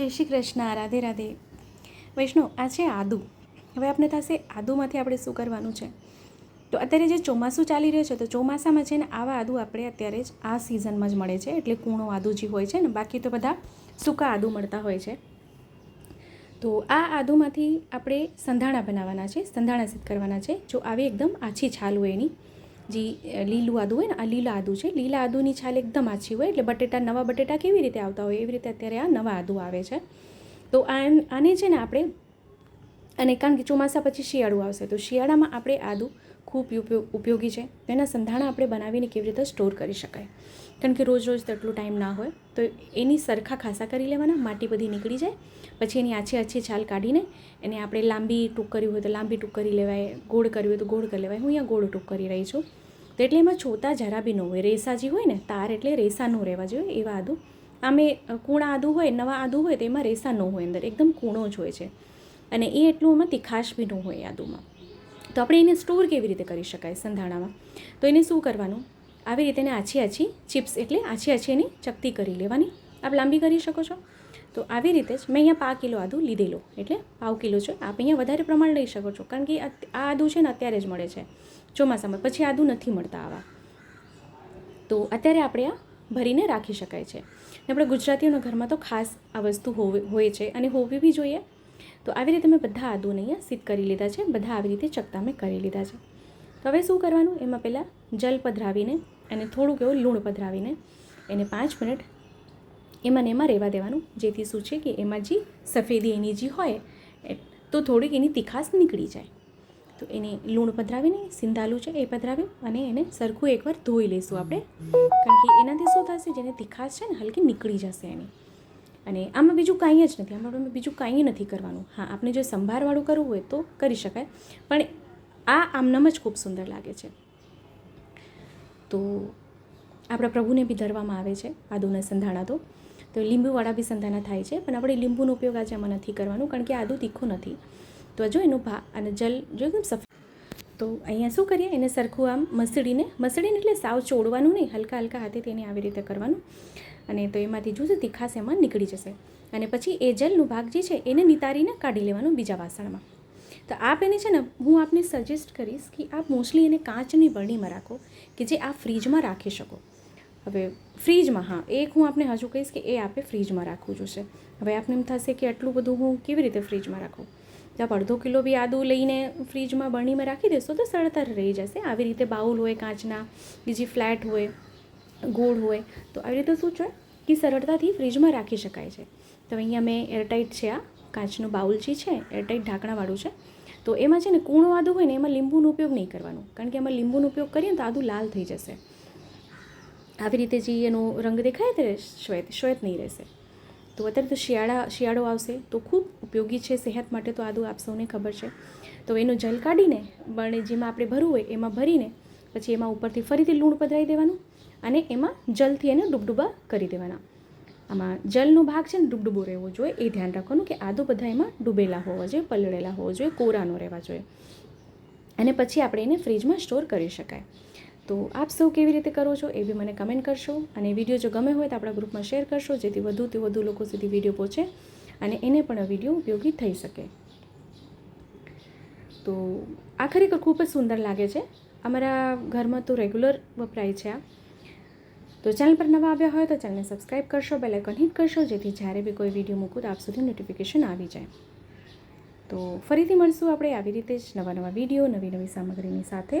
જય શ્રી કૃષ્ણ, રાધે રાધે. વૈષ્ણવ આ છે આદુ. હવે આપણે થશે આદુમાંથી આપણે શું કરવાનું છે? તો અત્યારે જે ચોમાસું ચાલી રહ્યું છે, તો ચોમાસામાં છે ને આવા આદુ આપણે અત્યારે જ આ સિઝનમાં જ મળે છે. એટલે કૂણો આદુ જે હોય છે ને, બાકી તો બધા સૂકા આદુ મળતા હોય છે. તો આ આદુમાંથી આપણે સંધાણા બનાવવાના છે, સંધાણા સિદ્ધ કરવાના છે. જો આવી એકદમ આછી છાલ હોય એની જે લીલું આદુ હોય ને, આ લીલા આદુ છે. લીલા આદુની છાલ એકદમ આછી હોય, એટલે બટેટા, નવા બટેટા કેવી રીતે આવતા હોય, એવી રીતે અત્યારે આ નવા આદુ આવે છે. તો આ આને છે ને આપણે, અને કારણ કે ચોમાસા પછી શિયાળું આવશે, તો શિયાળામાં આપણે આદુ ખૂબ ઉપયોગ છે. તેના સંધાણા આપણે બનાવીને કેવી રીતે સ્ટોર કરી શકાય. કારણ કે રોજ રોજ તેટલો ટાઈમ ના હોય, તો એની સરખા ખાસા કરી લેવાના, માટી બધી નીકળી જાય. પછી એની આછી આછી છાલ કાઢીને એને આપણે લાંબી ટૂંક કરવી હોય તો લાંબી ટૂંક કરી લેવાય, ગોળ કરવી હોય તો ગોળ કરી લેવાય. હું અહીંયા ગોળ ટૂંક કરી રહી છું. તો એટલે એમાં છોતા જરા બી ન હોય, રેસા જે હોય ને, તાર એટલે રેસા ન રહેવા જોઈએ એવા આદુ. આમે કૂણા આદુ હોય, નવા આદુ હોય, તો એમાં રેસા ન હોય અંદર, એકદમ કૂણો જ હોય છે. અને એ એટલું એમાં તીખાશ બી ન હોય આદુમાં. તો આપણે એને સ્ટોર કેવી રીતે કરી શકાય સંધાણામાં? તો એને શું કરવાનું? આવી રીતે એને આછી આછી ચિપ્સ એટલે આછી આછી એની ચકતી કરી લેવાની. આપ લાંબી કરી શકો છો? તો આવી રીતે જ મેં અહીંયા પા કિલો આદુ લીધેલો. એટલે પાવ કિલો છે. આપ અહીંયા વધારે પ્રમાણ લઈ શકો છો. કારણ કે આ આદું છે ને અત્યારે જ મળે છે. ચોમાસામાં. પછી આદુ નથી મળતા આવા. તો અત્યારે આપણે આ ભરીને રાખી શકાય છે. ને આપણે ગુજરાતીઓના ઘરમાં તો ખાસ આ વસ્તુ હોય છે અને હોવી બી જોઈએ. તો આવી રીતે મેં બધા આદુને અહીંયા સિદ્ધ કરી લીધા છે. બધા આવી રીતે ચકતા મેં કરી લીધા છે. તો હવે શું કરવાનું? એમાં પહેલાં જલ પધરાવીને અને થોડુંક એવું લૂણ પધરાવીને એને પાંચ મિનિટ એમાં એમાં રહેવા દેવાનું. જેથી શું છે કે એમાં જે સફેદી એની જે હોય તો થોડીક એની તીખાશ નીકળી જાય. તો એને લૂણ પધરાવીને, સિંધાલું છે એ પધરાવ્યું અને એને સરખું એકવાર ધોઈ લઈશું આપણે. કારણ કે એનાથી શું થશે, જેને તીખાશ છે ને, હલકી નીકળી જશે એની. અને આમાં બીજું કાંઈ જ નથી, આમાં બીજું કાંઈ નથી કરવાનું. હા, આપણે જો સંભારવાળું કરવું હોય તો કરી શકાય, પણ આ આમનામ જ ખૂબ સુંદર લાગે છે. તો આપણા પ્રભુને બી ધરવામાં આવે છે, આદુના સંધાણા તો. તો લીંબુવાળા બી સંધાના થાય છે, પણ આપણે લીંબુનો ઉપયોગ આજે આમાં નથી કરવાનું, કારણ કે આદુ તીખું નથી. તો જો એનું ભા, અને જલ, જો એકદમ સફેદ તો અહીંયા શું કરીએ, એને સરખું આમ મસળીને મસળીને એટલે સાવ ચોડવાનું નહીં, હલકા હલકા હાથે તેને આવી રીતે કરવાનું. અને તો એમાંથી જોશે તીખાશ એમાં નીકળી જશે. અને પછી એ જલનો ભાગ જે છે, એને નિતારીને કાઢી લેવાનું બીજા વાસણમાં. તો આપ એને છે ને, હું આપને સજેસ્ટ કરીશ કે આપ મોસ્ટલી એને કાચની બરણીમાં રાખો, કે જે આપ ફ્રીજમાં રાખી શકો. હવે ફ્રીજમાં, હા, એક હું આપને હજુ કહીશ કે એ આપે ફ્રીજમાં રાખવું જોશે. હવે આપને એમ થશે કે આટલું બધું હું કેવી રીતે ફ્રીજમાં રાખું? તો આપ અડધો કિલો બી આદું લઈને ફ્રીજમાં બરણીમાં રાખી દેશો તો સરળતા રહી જશે. આવી રીતે બાઉલ હોય, કાચના, બીજી ફ્લેટ હોય, ગોળ હોય, તો આવી રીતે શું છે કે સરળતાથી ફ્રીજમાં રાખી શકાય છે. તો અહીંયા મેં એરટાઇટ છે આ, કાચનું બાઉલ જે છે, એરટાઈટ ઢાંકણાવાળું છે. તો એમાં છે ને, કૂણો આદુ હોય ને, એમાં લીંબુનો ઉપયોગ નહીં કરવાનો. કારણ કે એમાં લીંબુનો ઉપયોગ કરીએ ને તો આદુ લાલ થઈ જશે. આવી રીતે જે એનો રંગ દેખાય તે શ્વેત શ્વેત નહીં રહેશે. તો અત્યારે તો શિયાળા, શિયાળો આવશે તો ખૂબ ઉપયોગી છે સેહત માટે તો આદુ આપ સૌને ખબર છે. તો એનું જલ કાઢીને, બને જેમાં આપણે ભરવું હોય એમાં ભરીને પછી એમાં ઉપરથી ફરીથી લૂણ પધરાવી દેવાનું અને એમાં જલથી એને ડૂબડૂબા કરી દેવાના. આમાં જલનો ભાગ છે ને ડૂબડૂબો રહેવો જોઈએ, એ ધ્યાન રાખવાનું કે આદુ બધા એમાં ડૂબેલા હોવા જોઈએ, પલળેલા હોવા જોઈએ, કોરાનો રહેવા જોઈએ. અને પછી આપણે એને ફ્રીજમાં સ્ટોર કરી શકાય. તો આપ સૌ કેવી રીતે કરો છો એ બી મને કમેન્ટ કરશો અને વીડિયો જો ગમે હોય તો આપણા ગ્રુપમાં શેર કરશો, જેથી વધુથી વધુ લોકો સુધી વીડિયો પહોંચે અને એને પણ આ વીડિયો ઉપયોગી થઈ શકે. તો આ ખરેખર ખૂબ જ સુંદર લાગે છે. અમારા ઘરમાં તો રેગ્યુલર વપરાય છે આ. તો ચેનલ પર નવા આવ્યા હોય તો ચેનલને સબસ્ક્રાઈબ કરશો બેલ આઇકન હિટ કરશો, જેથી જ્યારે બી કોઈ વીડિયો મૂકું તો આપ સુધી નોટિફિકેશન આવી જાય. તો ફરીથી મળશું આપણે આવી રીતે જ નવા નવા વીડિયો, નવી નવી સામગ્રીની સાથે.